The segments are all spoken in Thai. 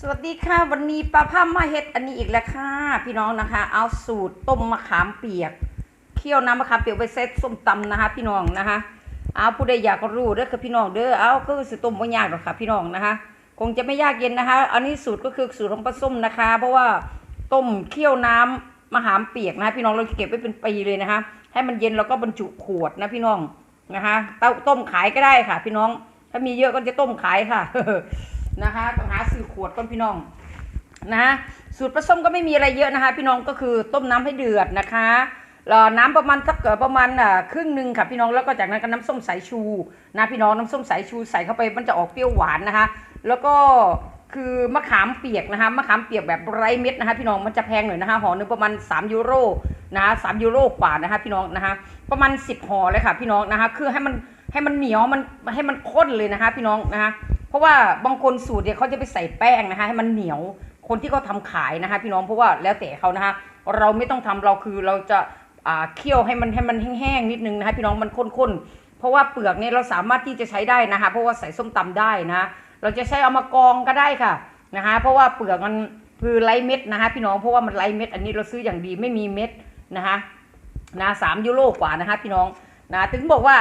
สวัสดีค่ะวันนี้ป้าผ้ามาเฮ็ดอันนี้อีกแล้วค่ะพี่น้องนะคะ เอาสูตรต้มมะขามเปียกเคี่ยวน้ำมะขามเปียกไปเซตส้มตำนะคะ พี่น้องนะคะ เอาผู้ใดอยากรู้เด้อค่ะพี่น้องเด้อเอาก็คือสิต้มไม่ยากหรอกค่ะ พี่น้องนะคะ คงจะไม่ยากเย็นนะคะ อันนี้สูตรก็คือสูตรของป้าส้มนะคะ เพราะว่าต้มเคี่ยวน้ำมะขามเปียกนะคะพี่น้องเราเก็บไว้เป็นปีเลยนะคะ ให้มันเย็นแล้วก็บรรจุขวดนะพี่น้องนะคะเต้าต้มขายก็ได้ค่ะ พี่น้องถ้ามีเยอะก็จะต้มขายค่ะ นะคะต้องหาซื้อขวดก่อนพี่น้องนะสูตรผสมก็ไม่มีอะไรเยอะนะคะ พี่น้องก็คือต้มน้ำให้เดือดนะคะรอน้ำประมาณสักเกิดประมาณอ่าครึ่งหนึ่งค่ะพี่น้องแล้วก็จากนั้นก็น้ำส้มสายชูนะพี่น้องน้ำส้มสายชูใส่เข้าไปมันจะออกเปรี้ยวหวานนะคะ แล้วก็คือมะขามเปียกนะคะมะขามเปียกแบบไร้เม็ดนะคะ พี่น้องมันจะแพงหน่อยนะคะห่อหนึ่งประมาณ 3 ยูโรนะคะสามยูโรกว่านะคะพี่น้องนะคะ ประมาณ 10ห่อเลยค่ะพี่น้องนะคะ คือให้มันให้มันเหนียวมันให้มันข้นเลยนะคะ พี่น้องนะคะ เพราะว่าบางคนสูตรเนี่ยเขาจะไปใส่แป้งนะคะให้มันเหนียวคนที่เขาทาขายนะคะ พี่น้องเพราะว่าแล้วแต่เขานะคะเราไม่ต้องทำเราคือเราจะเคี่ยวให้มันให้มันแห้งๆนิดนึงนะคะพี่น้องมันข้นๆเพราะว่าเปลือกเนี่ยเราสามารถที่จะใช้ได้นะคะ เพราะว่าใส่ส้มตำได้นะ เราจะใช้เอามากองก็ได้ค่ะนะคะ เพราะว่าเปลือกมันคือไร้เม็ดนะคะ พี่น้องเพราะว่ามันไร้เม็ด อันนี้เราซื้ออย่างดีไม่มีเม็ดนะคะนะสามยูโรกว่านะคะพี่น้องนะถึงบอกว่า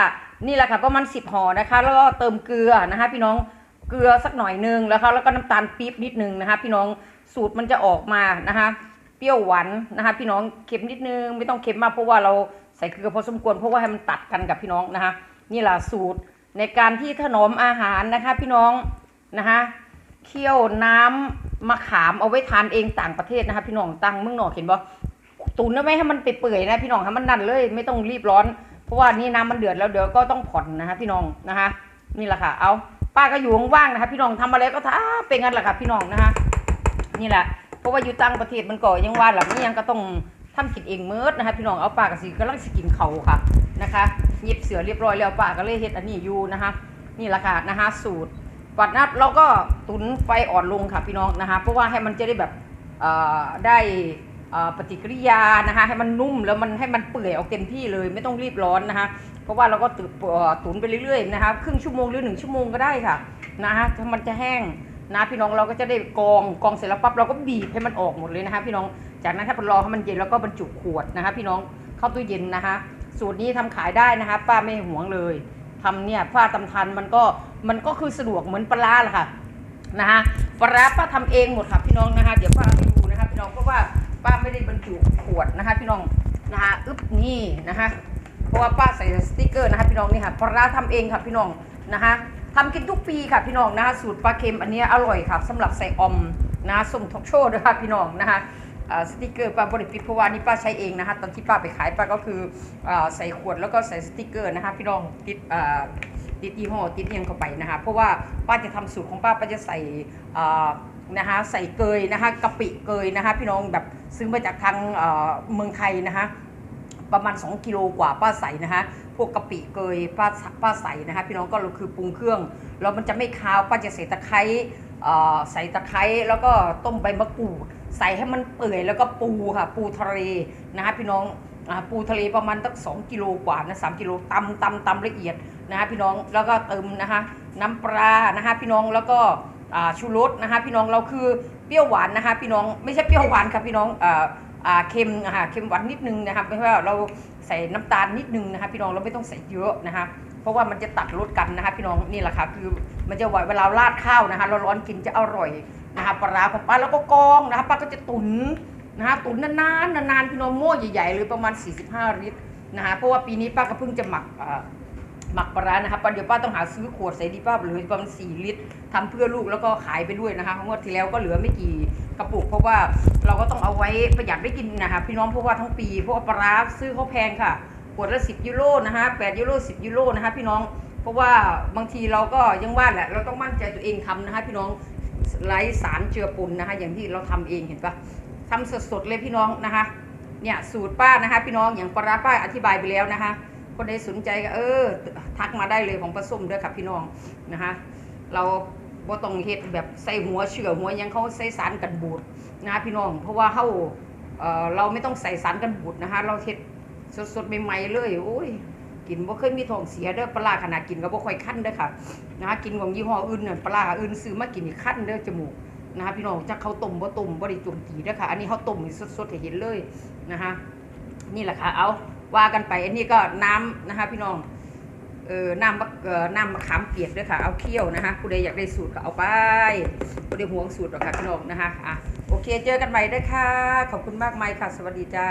นี่แหละค่ะประมาณสิบห่อนะคะ แล้วก็เติมเกลือนะคะ พี่น้อง เกลือสักหน่อยนึงแล้วก็แล้วก็น้ำตาลปี๊บนิดนึงนะคะพี่น้องสูตรมันจะออกมานะคะเปรี้ยวหวานนะคะพี่น้องเค็มนิดนึงไม่ต้องเค็มมากเพราะว่าเราใส่เกลือพอสมควรเพราะว่าให้มันตัดกันกับพี่น้องนะคะนี่แหละสูตรในการที่ถนอมอาหารนะคะพี่น้องนะคะเคี่ยวน้ำมะขามเอาไว้ทานเองต่างประเทศนะคะพี่น้องตังเมืองนอกเห็นบ่ตุนเอาไว้ให้มันเปื่อยๆนะพี่น้องให้มันนั่นเลย ไม่ต้องรีบร้อน เพราะว่านี่น้ำมันเดือดแล้วเดี๋ยวก็ต้องผ่อนนะคะพี่น้องนะคะนี่แหละค่ะเอา ป้าก็อยู่ว่างๆนะคะพี่น้องทำอะไรก็ทำเป็นงั้นแหละค่ะพี่น้องนะคะนี่แหละเพราะว่าอยู่ต่างประเทศมันก็ยังว่าหลังนี้ยังก็ต้องทำกินเองเมิดนะคะพี่น้องเอาป้ากับสีกำลังสกินเขาค่ะนะคะเย็บเสือเรียบร้อยแล้วป้าก็เลยเฮ็ดอันนี้อยู่นะคะนี่แหละค่ะนะคะสูตรปัดนัดเราก็ตุนไฟอ่อนลงค่ะพี่น้องนะคะเพราะว่าให้มันจะได้แบบเอ่อได้ ปฏิกิริยานะคะให้มันนุ่มแล้วมันให้มันเปื่อยออกเต็มที่เลยไม่ต้องรีบร้อนนะคะเพราะว่าเราก็ตุเอ่อตุนไปเรื่อยๆนะคะครึ่งชั่วโมงหรือหนึ่งชั่วโมงก็ได้ค่ะนะคะถ้ามันจะแห้งนะพี่น้องเราก็จะได้กองกองเสร็จแล้วปั๊บเราก็บีบให้มันออกหมดเลยนะคะพี่น้องจากนั้นถ้าเรารอให้มันเย็นแล้วก็บรรจุขวดนะคะ พี่น้องเข้าตู้เย็นนะคะ สูตรนี้ทำขายได้นะคะ ป้าไม่ห่วงเลยทำเนี่ยป้าตำทันมันก็มันก็คือสะดวกเหมือนปลาแหละค่ะนะคะปลาร้าป้าทำเองหมดค่ะพี่น้องนะคะ เดี๋ยวป้าให้ดูนะคะพี่น้องเพราะว่า ไม่ได้บรรจุขวดนะคะพี่น้องนะคะอึ๊บนี่นะคะเพราะว่าป้าใส่สติกเกอร์นะคะพี่น้องนี่ค่ะปลาร้าทำเองค่ะพี่น้องนะคะทำกินทุกปีค่ะพี่น้องนะคะสูตรปลาเค็มอันนี้อร่อยค่ะสำหรับใส่อมนะส้มทอกโชว์ด้วยค่ะพี่น้องนะคะสติกเกอร์ป้าบริปิดเพราะว่านี่ป้าใช้เองนะคะตอนที่ป้าไปขายป้าก็คืออใส่ขวดแล้วก็ใส่สติกเกอร์นะคะพี่น้องติดอ่าติดยี่ห้อติดเอียงเข้าไปนะคะเพราะว่าป้าจะทำสูตรของป้าป้าจะใส่นะคะใส่เกยนะคะกะปิเกยนะคะพี่น้องแบบ ซื้อมาจากทางเมืองไทยนะคะประมาณ 2 กิโลกว่าป้าใสนะคะพวกกะปิเกยป้าป้าใสนะคะพี่น้องก็คือปรุงเครื่องแล้วมันจะไม่คาวป้าจะใส่ตะไคร้ใส่ตะไคร้แล้วก็ต้มใบมะกรูดใส่ให้มันเปื่อยแล้วก็ปูค่ะปูทะเลนะคะพี่น้องปูทะเลประมาณตั้งสองกิโลกว่านะสามกิโลตำตำตำละเอียดนะคะพี่น้องแล้วก็เติมนะคะน้ำปลานะคะพี่น้องแล้วก็ ชูรสนะคะพี่น้องเราคือเปรี้ยวหวานนะคะพี่น้องไม่ใช่เปรี้ยวหวานค่ะพี่น้องอ่าอ่าเค็มอ่าเค็มหวานนิดนึงนะคะไม่ว่าเราใส่น้ำตาลนิดนึงนะคะพี่น้องเราไม่ต้องใส่เยอะนะคะเพราะว่ามันจะตัดรสกันนะคะพี่น้องนี่แหละค่ะคือมันจะไหวเวลาราดข้าวนะคะเราร้อนๆกินจะอร่อยนะคะปลาของป้าแล้วก็กองนะคะป้าก็จะตุ๋นนะคะตุ๋นนานๆนานๆพี่น้องโม่ใหญ่ๆเลยประมาณ 45 ลิตรนะคะเพราะว่าปีนี้ป้าก็เพิ่งจะหมักอ่อ หมักปลาร้านะคะป้าเดี๋ยวป้าต้องหาซื้อขวดใส่ดีป้าเหลือประมาณ4ลิตรทำเพื่อลูกแล้วก็ขายไปด้วยนะคะงวดที่แล้วก็เหลือไม่กี่กระปุก เพราะว่าเราก็ต้องเอาไว้ประหยัดได้กินนะคะพี่น้องเพราะว่าทั้งปีเพราะว่าปลาร้าซื้อเขาแพงค่ะขวดละ10ยูโรนะคะ8ยูโร10ยูโรนะคะพี่น้องเพราะว่าบางทีเราก็ยังว่าแหละเราต้องมั่นใจตัวเองทำนะคะพี่น้องไร้สารเจือปนนะคะอย่างที่เราทำเองเห็นปะทำสดๆเลยพี่น้องนะคะเนี่ยสูตรป้านะคะพี่น้องอย่างปลาร้าป้าอธิบายไปแล้วนะคะ คนใดสนใจก็เออ ทักมาได้เลยของปลาส้มด้วยค่ะพี่น้องนะคะ เราบ่ต้องเฮ็ดแบบใส่หัวเชื่อหัวยังเขาใส่สารกันบูดนะคะพี่น้อง เพราะว่าเขาเออเราไม่ต้องใส่สารกันบูดนะคะ เราเฮ็ดสดๆใหม่ๆเลยโอ้ยกินบ่เคยมีท้องเสียเด้อปลาขนาดกินก็บ่ค่อยคั้นเด้อค่ะนะคะกินของยี่ห้ออื่นน่ะปลาอื่นซื้อมากินนี่คั้นเด้อจมูกนะคะพี่น้องจะเขาต้มบ่ต้มบ่ได้จุ่มตีนะคะอันนี้เขาต้มสดๆให้เห็นเลยนะคะนี่แหละค่ะเอา ว่ากันไปอันนี้ก็น้ำนะคะพี่น้องเออน้ำมะเออน้ำมะขามเปียกด้วยค่ะ เอาเคี่ยวนะคะผู้ใดอยากได้สูตรก็เอาไปผู้ใดห่วงสูตรหรอกค่ะพี่น้องนะคะอะโอเคเจอกันใหม่ด้วยค่ะ ขอบคุณมากมายค่ะ สวัสดีจ้า